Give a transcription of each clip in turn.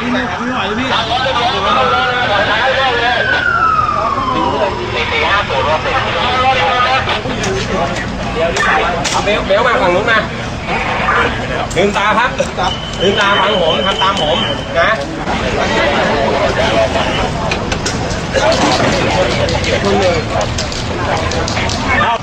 พี่ไม่ไม่ไหวเลยพี่เอาเบลเบลมาฝั่งนู้นมาลืมตาครับลืมตาฟังผมทำตามผมนะอัน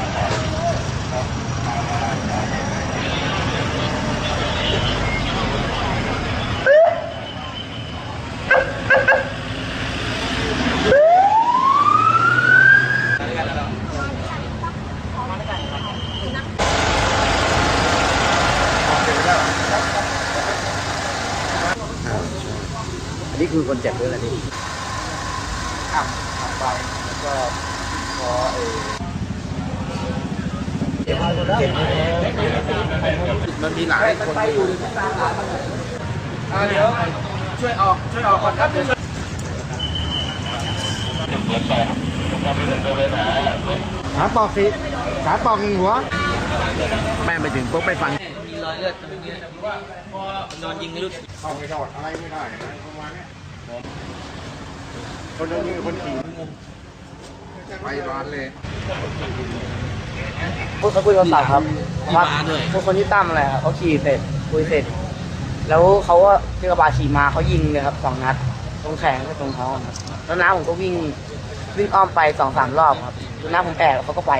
นี้คือคนเจ็บด้วยนะนี่มันมีหลายคนอยู่เดี๋ยวช่วยออกช่วยออกก่อนครับขาปอกสิขาปอกหัวแม่ไปถึงปุ๊บไปฟัง รอยเลือดตรงนี้พอนอนยิงไม่รู้เข้าไม่รอดอะไรไม่ได้อะไรประมาณนี้คนนั้นคือคนขี่ไปร้านเลยพูดเขาคุยโทรศัพท์ครับมีม้าด้วยพวกคนที่ตั้มอะไรครับเขาขี่เสร็จคุยเสร็จ แล้วเขาก็ที่กระบะขี่มาเขายิงเลยครับสองนัด ตรงแขนกับตรงท้องครับแล้วน้าผมก็วิ่งวิ่งอ้อมไปสองสามรอบครับแล้วน้าผมแอบแล้วเขาก็ไป